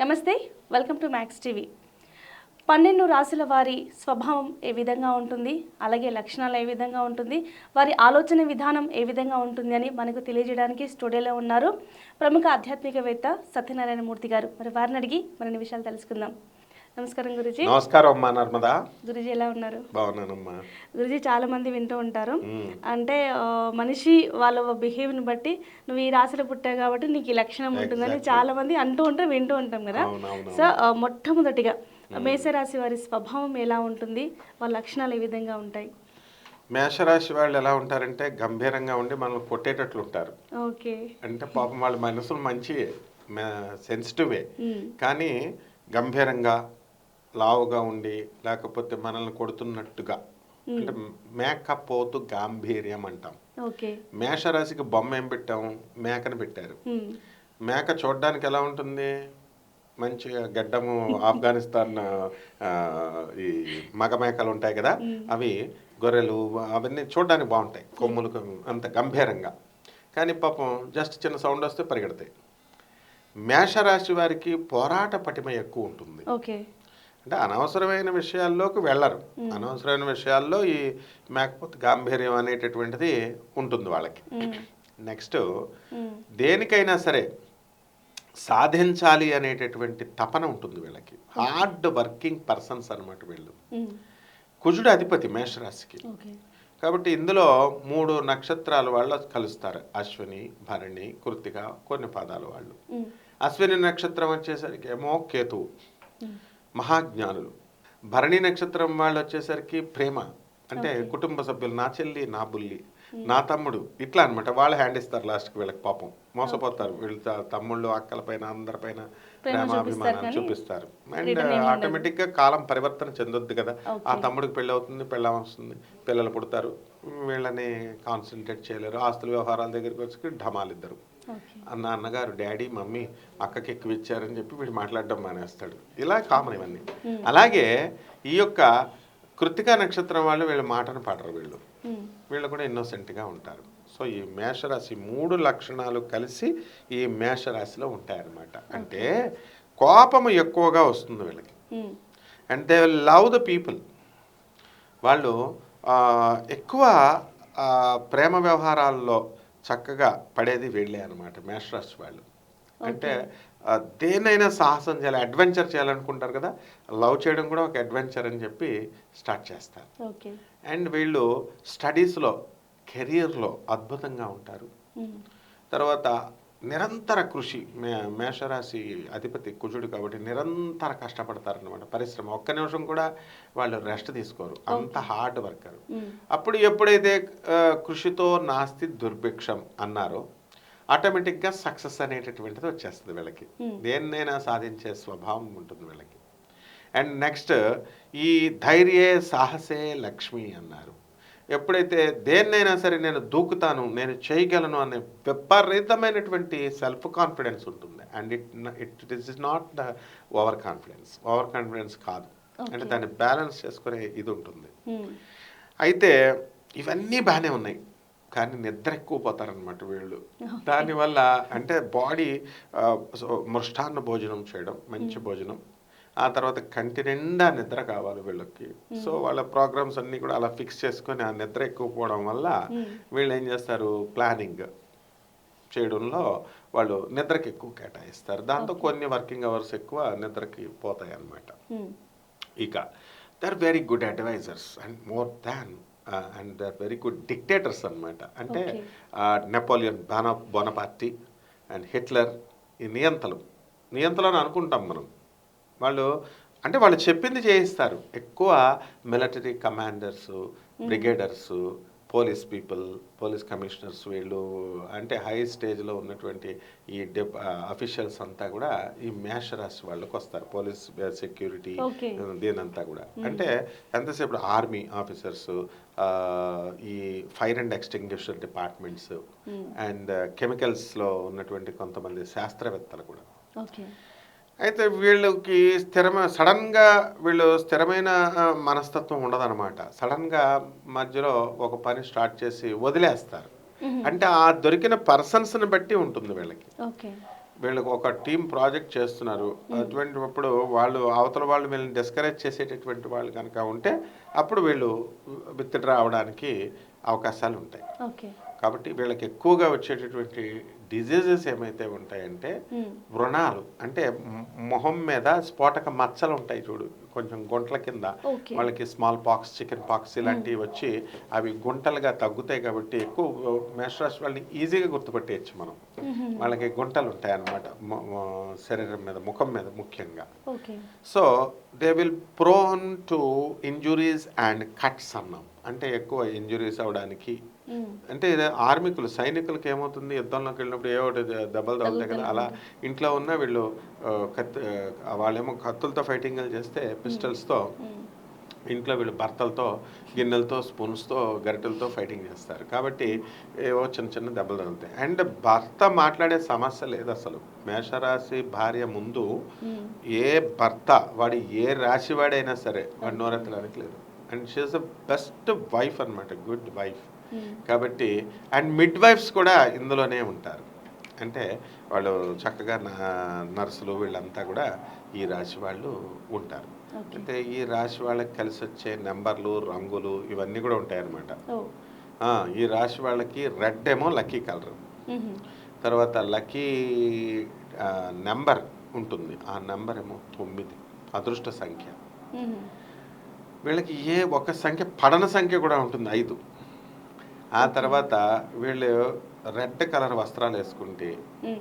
నమస్తే welcome to max TV. పన్నెండు రాశుల వారి స్వభావం ఏ విధంగా ఉంటుంది? అలాగే లక్షణాలు ఏ విధంగా ఉంటుంది? వారి ఆలోచన విధానం ఏ విధంగా ఉంటుంది అని మనకు తెలియజేయడానికి స్టూడియోలో ఉన్నారు ప్రముఖ ఆధ్యాత్మికవేత్త సత్యనారాయణ మూర్తి గారు. మరి వారిని అడిగి మరిన్ని విషయాలు తెలుసుకుందాం. నమస్కారం గురుజీ. నమస్కారం అమ్మా నర్మదా. గురుజీ ఎలా ఉన్నారు? బాగున్నానమ్మా. గురుజీ చాలా మంది వింటూ ఉంటారు. అంటే మనిషి వాళ్ళ బిహేవ్ని బట్టి నువ్వు ఈ రాశిలో పుట్టావు కాబట్టి నీకు ఈ లక్షణం ఉంటుందని చాలా మంది అంటూ ఉంటారు వింటూ ఉంటాం కదా. సో మొట్టమొదటిగా మేషరాశి వారి స్వభావం ఎలా ఉంటుంది? వాళ్ళ లక్షణాలు ఏ విధంగా ఉంటాయి? మేషరాశి వాళ్ళు ఎలా ఉంటారంటే గంభీరంగా ఉండి మనల్ని కొట్టేటట్లు ఉంటారు. ఓకే. అంటే పాపం వాళ్ళ మనసులు మంచివే సెన్సిటివే. కానీ గంభీరంగా లావుగా ఉండి లేకపోతే మనల్ని కొడుతున్నట్టుగా. అంటే మేకప్ పోతు గాంభీర్యం అంటాం. మేషరాశికి బొమ్మ ఏం పెట్టాం మేకను పెట్టారు. మేక చూడడానికి ఎలా ఉంటుంది? మంచిగా గడ్డము ఆఫ్ఘనిస్తాన్ ఈ మగ మేకలు ఉంటాయి కదా అవి గొర్రెలు అవన్నీ చూడడానికి బాగుంటాయి కొమ్ములు అంత గంభీరంగా. కానీ పాపం జస్ట్ చిన్న సౌండ్ వస్తే పరిగెడతాయి. మేషరాశి వారికి పోరాట పటిమ ఎక్కువ ఉంటుంది. అంటే అనవసరమైన విషయాల్లోకి వెళ్ళరు. అనవసరమైన విషయాల్లో ఈ మేకపోతే గాంభీర్యం అనేటటువంటిది ఉంటుంది వాళ్ళకి. నెక్స్ట్. దేనికైనా సరే సాధించాలి అనేటటువంటి తపన ఉంటుంది వీళ్ళకి. హార్డ్ వర్కింగ్ పర్సన్స్ అన్నమాట వీళ్ళు. కుజుడు అధిపతి మేషరాశికి. కాబట్టి ఇందులో మూడు నక్షత్రాల వాళ్ళు కలుస్తారు. అశ్విని భరణి కృతిక కొన్ని పదాలు వాళ్ళు. అశ్విని నక్షత్రం వచ్చేసరికి ఏమో కేతువు. మహాజ్ఞానులు. భరణి నక్షత్రం వాళ్ళు వచ్చేసరికి ప్రేమ. అంటే కుటుంబ సభ్యులు నా చెల్లి నా బుల్లి నా తమ్ముడు ఇట్లా అన్నమాట. వాళ్ళు హ్యాండ్ ఇస్తారు లాస్ట్కి వీళ్ళకి పాపం. మోసపోతారు. వీళ్ళ తమ్ముళ్ళు అక్కల పైన అందరిపైన ప్రేమాభిమానాలు చూపిస్తారు అండ్ ఆటోమేటిక్గా కాలం పరివర్తన చెందొద్దు కదా. ఆ తమ్ముడికి పెళ్ళి అవుతుంది పెళ్ళం వస్తుంది పిల్లలు పుడతారు. వీళ్ళని కాన్సన్ట్రేట్ చేయలేరు. ఆస్తుల వ్యవహారాల దగ్గరికి వచ్చి ఢమాలు ఇద్దరు ఓకే అన్న అన్నగారు డాడీ మమ్మీ అక్కకి ఎక్కువ ఇచ్చారని చెప్పి వీడు మాట్లాడడం మానేస్తాడు. ఇలా కామన్ ఇవన్నీ. అలాగే ఈ యొక్క కృతికా నక్షత్రం వాళ్ళు వీళ్ళ మాటను పాడరు వీళ్ళు. వీళ్ళు కూడా innocent గా ఉంటారు. సో ఈ మేషరాశి మూడు లక్షణాలు కలిసి ఈ మేషరాశిలో ఉంటాయన్నమాట. అంటే కోపము ఎక్కువగా వస్తుంది వీళ్ళకి. And they love the people వాళ్ళు ఎక్కువ ప్రేమ వ్యవహారాల్లో చక్కగా పడేది వీళ్ళే అనమాట మేషరాశి వాళ్ళు. అంటే ఆ, దేన్నైనా సాహసం చేయాలి అడ్వెంచర్ చేయాలనుకుంటారు కదా లవ్ చేయడం కూడా ఒక అడ్వెంచర్ అని చెప్పి స్టార్ట్ చేస్తారు. అండ్ వీళ్ళు స్టడీస్లో కెరియర్లో అద్భుతంగా ఉంటారు. తర్వాత నిరంతర కృషి మే మేషరాశి అధిపతి కుజుడు కాబట్టి నిరంతర కష్టపడతారనమాట పరిశ్రమ. ఒక్క నిమిషం కూడా వాళ్ళు రెస్ట్ తీసుకోరు. అంత హార్డ్ వర్కర్. అప్పుడు ఎప్పుడైతే కృషితో నాస్తి దుర్భిక్షం అన్నారో ఆటోమేటిక్గా సక్సెస్ అనేటటువంటిది వచ్చేస్తుంది వీళ్ళకి. దేన్నైనా సాధించే స్వభావం ఉంటుంది వీళ్ళకి. అండ్ నెక్స్ట్ ఈ ధైర్యే సాహసే లక్ష్మి అన్నారు. ఎప్పుడైతే దేన్నైనా సరే నేను దూకుతాను నేను చేయగలను అనే విపరీతమైనటువంటి సెల్ఫ్ కాన్ఫిడెన్స్ ఉంటుంది. And it it is not the over confidence over confidence కాదు. అంటే దాన్ని బ్యాలెన్స్ చేసుకునే ఇది ఉంటుంది. మ్మ్. అయితే ఇవన్నీ బాగానే ఉన్నాయి. కానీ నిద్ర ఎక్కువ పోతారనమాట వీళ్ళు. దానివల్ల అంటే బాడీ మృష్టాన్న భోజనం చేయడం మంచి భోజనం. ఆ తర్వాత కంటి నిండా నిద్ర కావాలి వీళ్ళకి. సో వాళ్ళ ప్రోగ్రామ్స్ అన్నీ కూడా అలా ఫిక్స్ చేసుకొని ఆ నిద్ర ఎక్కువ పోవడం వల్ల వీళ్ళు ఏం చేస్తారు? ప్లానింగ్ చేయడంలో వాళ్ళు నిద్రకి ఎక్కువ కేటాయిస్తారు. దాంతో కొన్ని వర్కింగ్ అవర్స్ ఎక్కువ నిద్రకి పోతాయి అన్నమాట. ఇక they are very good advisers and more than and they are very good dictators అన్నమాట. అంటే నెపోలియన్ బానా బోనపార్టీ అండ్ హిట్లర్ ఈ నియంతలు. నియంతలు అని అనుకుంటాం మనం. వాళ్ళు అంటే వాళ్ళు చెప్పింది చేయిస్తారు. ఎక్కువ military commanders brigadiers police people police commissioners వీళ్ళు అంటే హై స్టేజ్లో ఉన్నటువంటి ఈ డెప్ అఫీషియల్స్ అంతా కూడా ఈ మేషరాశి వాళ్ళకి వస్తారు. Police security Okay. దీనంతా కూడా. అంటే ఎంతసేపు ఆర్మీ ఆఫీసర్స్ ఈ fire and extinguisher departments and కెమికల్స్లో ఉన్నటువంటి కొంతమంది శాస్త్రవేత్తలు కూడా. అయితే వీళ్ళకి స్థిరమైన సడన్గా వీళ్ళు స్థిరమైన మనస్తత్వం ఉండదన్నమాట. సడన్గా మధ్యలో ఒక పని స్టార్ట్ చేసి వదిలేస్తారు. అంటే ఆ దొరికిన పర్సన్స్ని బట్టి ఉంటుంది వీళ్ళకి. వీళ్ళకి ఒక టీం ప్రాజెక్ట్ చేస్తున్నారు. అటువంటిప్పుడు వాళ్ళు అవతల వాళ్ళు వీళ్ళని డిస్కరేజ్ చేసేటటువంటి వాళ్ళు కనుక ఉంటే అప్పుడు వీళ్ళు విత్డ్రా అవడానికి అవకాశాలు ఉంటాయి. ఓకే. కాబట్టి వీళ్ళకి ఎక్కువగా వచ్చేటటువంటి డిజీజెస్ ఏమైతే ఉంటాయంటే మ్మ్. వ్రణాలు అంటే మొహం మీద స్ఫోటక మచ్చలు ఉంటాయి చూడు కొంచెం గుంటల కింద. వాళ్ళకి స్మాల్ పాక్స్ చికెన్ పాక్స్ ఇలాంటివి వచ్చి అవి గుంటలుగా తగ్గుతాయి కాబట్టి ఎక్కువ మేషరాశి వాళ్ళని ఈజీగా గుర్తుపట్టేయచ్చు మనం. వాళ్ళకి గుంటలు ఉంటాయి అన్నమాట శరీరం మీద ముఖం మీద ముఖ్యంగా so they will prone to injuries and cuts అన్నాం అంటే ఎక్కువ ఇంజురీస్ అవడానికి మ్మ్. అంటే ఆర్మికులు సైనికులకు ఏమవుతుంది? యుద్ధంలోకి వెళ్ళినప్పుడు ఏ ఒకటి దెబ్బలు తగులుతాయి కదా. అలా ఇంట్లో ఉన్న వీళ్ళు కత్తి వాళ్ళేమో కత్తులతో ఫైటింగ్ చేస్తే పిస్టల్స్తో. ఇంట్లో వీళ్ళు భర్తలతో గిన్నెలతో స్పూన్స్తో గరిటెలతో ఫైటింగ్ చేస్తారు. కాబట్టి ఏవో చిన్న చిన్న దెబ్బలు తగులుతాయి. అండ్ భర్త మాట్లాడే సమస్య లేదు అసలు. మేషరాశి భార్య ముందు. ఏ భర్త వాడు ఏ రాశి వాడైనా సరే వాడు నోరెత్తడానికి లేదు. And she's the best wife అన్నమాట. Good wife. కాబట్టి అండ్ మిడ్ వైఫ్స్ కూడా ఇందులోనే ఉంటారు. అంటే వాళ్ళు చక్కగా నర్సులు వీళ్ళంతా కూడా ఈ రాశి వాళ్ళు ఉంటారు. అంటే ఈ రాశి వాళ్ళకి కలిసి వచ్చే నెంబర్లు రంగులు ఇవన్నీ కూడా ఉంటాయి అన్నమాట ఓ. ఆ, ఈ రాశి వాళ్ళకి రెడ్ ఏమో లక్కీ కలర్. మ్మ్. తర్వాత లక్కీ నెంబర్ ఉంటుంది. ఆ నెంబర్ ఏమో తొమ్మిది అదృష్ట సంఖ్య. మ్మ్. వీళ్ళకి ఏ ఒక సంఖ్య పడన సంఖ్య కూడా ఉంటుంది ఐదు. ఆ తర్వాత వీళ్ళు రెడ్ కలర్ వస్త్రాలు వేసుకుంటే మ్మ్.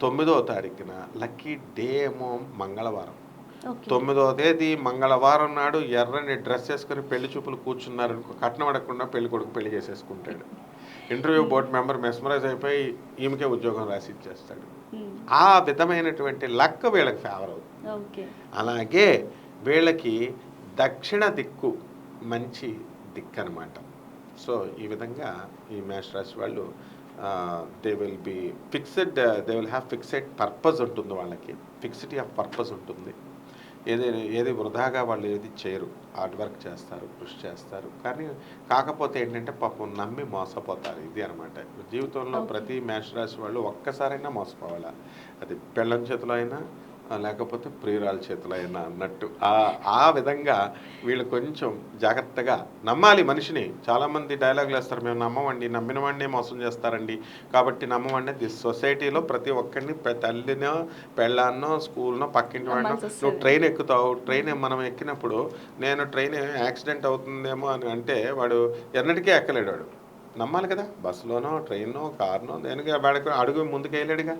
తొమ్మిదో తారీఖున లక్కీ డే ఏమో మంగళవారం. తొమ్మిదో తేదీ మంగళవారం నాడు ఎర్రని డ్రెస్ వేసుకొని పెళ్ళి చూపులు కూర్చున్నారు కట్నం అడగకుండా పెళ్ళి కొడుకు పెళ్ళి చేసేసుకుంటాడు. ఇంటర్వ్యూ బోర్డు మెంబర్ మెస్మరైజ్ అయిపోయి ఈమెకే ఉద్యోగం రాసి ఇచ్చేస్తాడు. ఆ విధమైనటువంటి లక్ వీళ్ళకి ఫేవర్ అవుతుంది. అలాగే వీళ్ళకి దక్షిణ దిక్కు మంచి దిక్కు అనమాట సో ఈ విధంగా ఈ మేష రాశి వాళ్ళు they will be fixed they will have fixed purpose ఉంటుంది వాళ్ళకి. ఫిక్సిటీ ఆఫ్ పర్పస్ ఉంటుంది. ఏది ఏది వృధాగా వాళ్ళు ఏది చేయరు. హార్డ్ వర్క్ చేస్తారు కృషి చేస్తారు. కానీ కాకపోతే ఏంటంటే పాపం నమ్మి మోసపోతారు. ఇది అనమాట జీవితంలో. ప్రతి మేషరాశి వాళ్ళు ఒక్కసారైనా మోసపోవాలా. అది పెళ్ళం చేతిలో అయినా లేకపోతే ప్రియురాల చేతిలో అయినా అన్నట్టు. ఆ ఆ విధంగా వీళ్ళు కొంచెం జాగ్రత్తగా నమ్మాలి మనిషిని. చాలామంది డైలాగులు వేస్తారు మేము నమ్మమండి నమ్మిన వాడిని మోసం చేస్తారండి. కాబట్టి నమ్మమండి దిస్ సొసైటీలో ప్రతి ఒక్కరిని తల్లినో పెళ్ళాన్నో స్కూల్నో పక్కింటి వాడినో నువ్వు. ట్రైన్ ఎక్కుతావు. ట్రైన్ మనం ఎక్కినప్పుడు నేను ట్రైన్ యాక్సిడెంట్ అవుతుందేమో అని అంటే వాడు ఎన్నటికీ ఎక్కలేడు వాడు. నమ్మాలి కదా. బస్సులోనో ట్రైన్నో కార్నో దేనికి వాడికి అడుగు ముందుకు వేయలేడుగా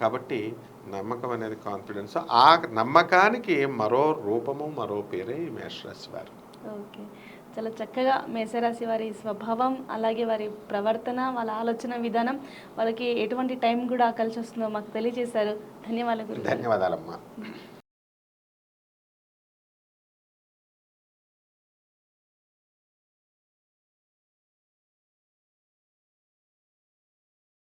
కాబట్టి నమ్మకం అనేది కాన్ఫిడెన్స్ ఆ నమ్మకానికి మరో రూపము మరో పేరే ఈ మేషరాశి వారు. ఓకే. చాలా చక్కగా మేషరాశి వారి స్వభావం అలాగే వారి ప్రవర్తన వాళ్ళ ఆలోచన విధానం వాళ్ళకి ఎటువంటి టైం కూడా కలిసి వస్తుందో మాకు తెలియజేశారు. ధన్యవాదాలు ధన్యవాదాలమ్మా.